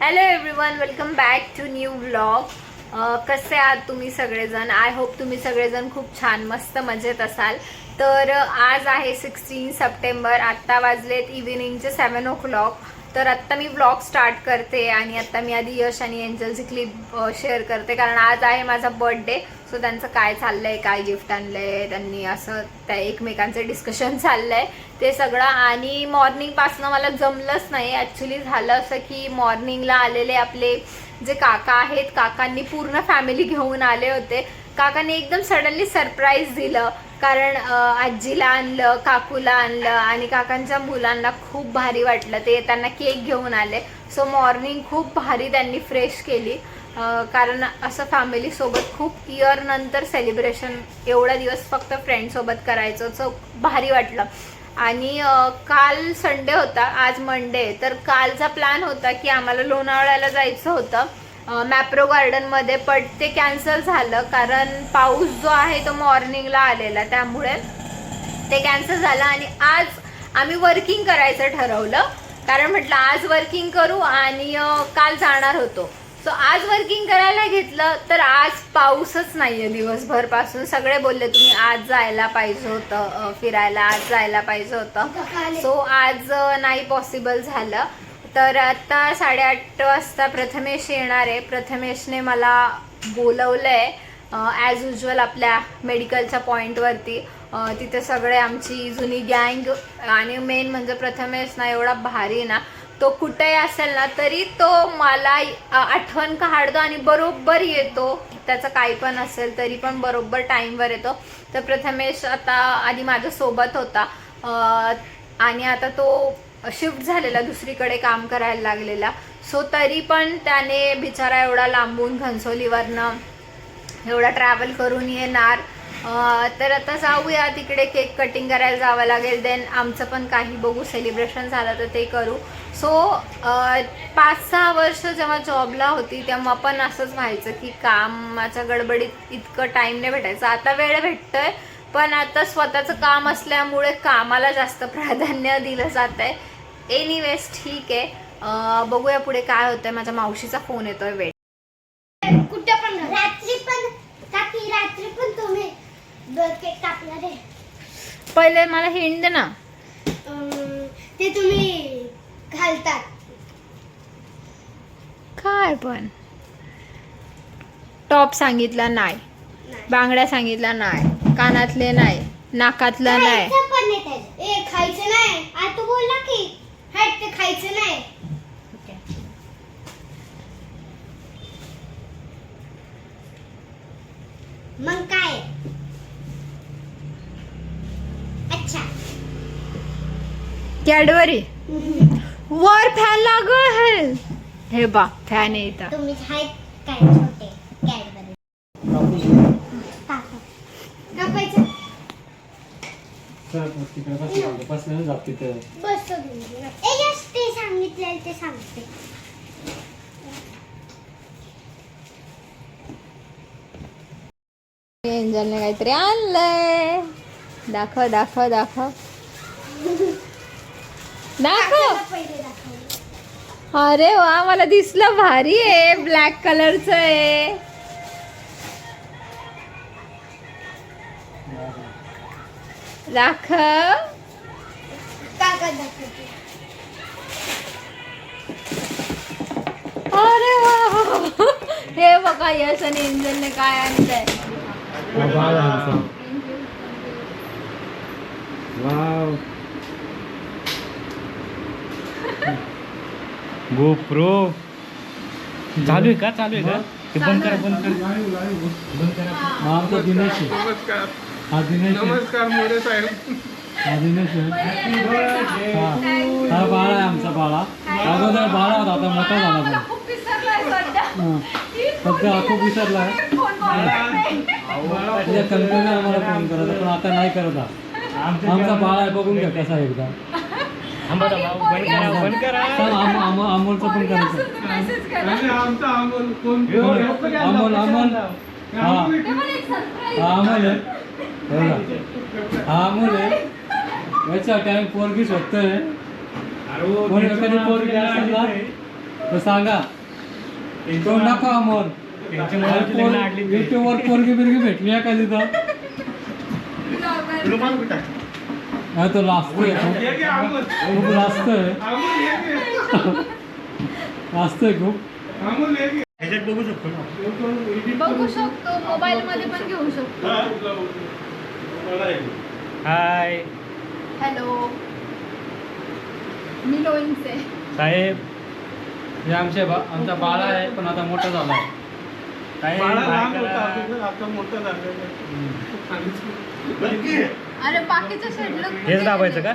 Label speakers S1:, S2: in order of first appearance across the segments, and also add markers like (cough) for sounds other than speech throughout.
S1: Hello everyone welcome back to new vlog कसे आहात तुम्ही सगळेजण? आय होप तुम्ही सगळेजण खूप छान मस्त मजेत असाल. तर आज आहे सिक्स्टीन सप्टेंबर आत्ता वाजलेत इव्हिनिंगचे सेवन ओ क्लॉक तर आत्ता मी व्लॉग स्टार्ट करते आणि आत्ता मी आधी यश आणि एंजलची क्लिप शेअर करते. कारण आज आहे माझा बर्थडे सो त्यांचं काय चाललंय काय गिफ्ट आणलंय त्यांनी असं त्या एकमेकांचं डिस्कशन (laughs) चाललंय. ते सगळं आणि मॉर्निंगपासनं मला जमलंच नाही. ॲक्च्युली झालं असं की मॉर्निंगला आलेले आपले जे काका आहेत काकांनी पूर्ण फॅमिली घेऊन आले होते. काकांनी एकदम सडनली सरप्राईज दिलं. कारण आजीला आणलं काकूला आणलं आणि काकांच्या मुलांना खूप भारी वाटलं. ते त्यांना केक घेऊन आले. सो मॉर्निंग खूप भारी त्यांनी फ्रेश केली. कारण असं फॅमिलीसोबत खूप इयर नंतर सेलिब्रेशन एवढा दिवस फक्त फ्रेंडसोबत करायचं. सो भारी वाटलं. आणि काल संडे होता. आज मंडे तर कालचा प्लॅन होता की आम्हाला लोणावळ्याला जायचं होतं. मॅप्रो गार्डनमध्ये पण ते कॅन्सल झालं कारण पाऊस जो आहे तो मॉर्निंगला आलेला त्यामुळे ते कॅन्सल झालं आणि आज आम्ही वर्किंग करायचं ठरवलं. कारण म्हटलं आज वर्किंग करू आणि काल जाणार होतो. सो आज वर्किंग करायला घेतलं तर आज पाऊसच नाहीये दिवसभरपासून सगळे बोलले तुम्ही आज जायला पाहिजे होतं फिरायला आज जायला पाहिजे होतं. सो आज नाही पॉसिबल झालं. तर आता साडेआठ वाजता प्रथमेश येणार आहे. प्रथमेशने मला बोलवलंय ॲज युजल आपल्या मेडिकलच्या पॉईंटवरती तिथे सगळे आमची जुनी गँग आणि मेन म्हणजे प्रथमेश ना एवढा भारी ना. तो कुठेही असेल ना तरी तो मला आठवण काढतो आणि बरोबर येतो. त्याचं काही पण असेल तरी पण बरोबर टाईमवर येतो. तर प्रथमेश आता आधी माझ्यासोबत होता. आणि आता तो शिफ्ट झालेला दुसरीकडे काम करायला लागलेला. सो तरी पण त्याने बिचारा एवढा लांबून घनसोलीवरनं एवढा ट्रॅव्हल करून येणार. तर आता जाऊया तिकडे केक कटिंग करायला जावं लागेल. देन आमचं पण काही बघू सेलिब्रेशन झालं तर ते करू. सो पाच सहा वर्ष जेव्हा जॉबला होती तेव्हा पण असंच व्हायचं की कामाच्या गडबडीत इतकं टाईम नाही भेटायचं. आता वेळ भेटतोय पण आता स्वतःचं काम असल्यामुळे कामाला जास्त प्राधान्य दिलं जात आहे. एनिवेज ठीक आहे. अं, बघूया पुढे काय होतंय. माझ्या मावशीचा फोन येतोय वेट
S2: कुठे पण रात्री पण काकी रात्री पण तुम्ही केक कापणार आहे
S1: पहिले मला हिंड दे ना
S2: ते तुम्ही घालतात.
S1: काय पण. टॉप सांगितला नाही.
S2: नाही.
S1: बांगड्या सांगितल्या नाही. कानातले नाही नाकातलं नाही
S2: खायचं पण नाही त्याचं. ए खायचं नाही. आ तू बोलला की हाय ते खायचं नाही. मग काय? अच्छा.
S1: कॅडबरी. (laughs) वर फॅन लागू आहे. हे बा फॅन आहे इथं.
S2: तुम्ही आहेत काय?
S3: बसल्यानं जात तिथं
S2: बस ए यस ते सांगितलेलं ते सांगते
S1: एंजलने काहीतरी आणलंय. दाखव दाखव दाखव दाखव.
S2: दाखव.
S1: अरे वा मला दिसलं भारी आहे. ब्लॅक कलरचं आहे.
S2: दाखवते
S1: अरे वा. हे बघा यश आणि एंजलने काय आणलंय.
S3: वाव. गोप्रो चालू आहे का? चालू आहे का? ते बंद करा बंद करा. बंद करा. आमचा दिनेश.
S4: नमस्कार. नमस्कार मोरे साहेब.
S3: हा. बाळा आहे आमचा बाळा. अगोदर बाळा होता आता मोठा झाला पण
S1: खूप विसरलाय सध्या.
S3: हा. सध्या हा खूप विसरला आहे कंपनीने आम्हाला फोन करत पण आता नाही करत हा. आमचा बाळा आहे बघून घ्या कसा आहे एकदा.
S4: करा
S3: सांग, आम- आम- अमोलचं पण करायचं
S4: आमचा अमोल कोण
S3: अमोल अमोल. हा। हा अमोल आहे हो। ना. हा अमोल आहे याच्या काय पोरगी शोधतोय कोणी एखादी पोरगी असेल ना
S5: तर सांगा। तो नका अमोल
S1: त्यांच्या मुलाची लग्न आडली ते.
S5: युट्यूबवर पोरगी बिरगी भेटली आहे का तिथं हा तो। लाजतोय
S6: ये घे अमोल.
S5: खूप लाजतोय
S6: अमोल ये घे.
S5: लाजतोय खूप
S6: अमोल ये घे.
S1: ह्याच्यात बघू शकतो ना.
S4: बघू शकतो मोबाईल मध्ये पण घेऊ शकतो.
S1: हाय.
S4: हॅलो. मी लोईंगचे
S1: साहेब
S5: हे आमचे बा आमचा बाळा आहे पण आता मोठा झाला. आहे.
S4: अरे बाकीचं
S1: हेच दाबायचं का?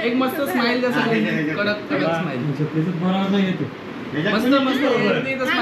S7: एक मस्त स्माइल जसं कडक कडक स्माइल
S5: त्याच्यात बरोबर नाही येते
S7: मस्त मस्त
S4: हा,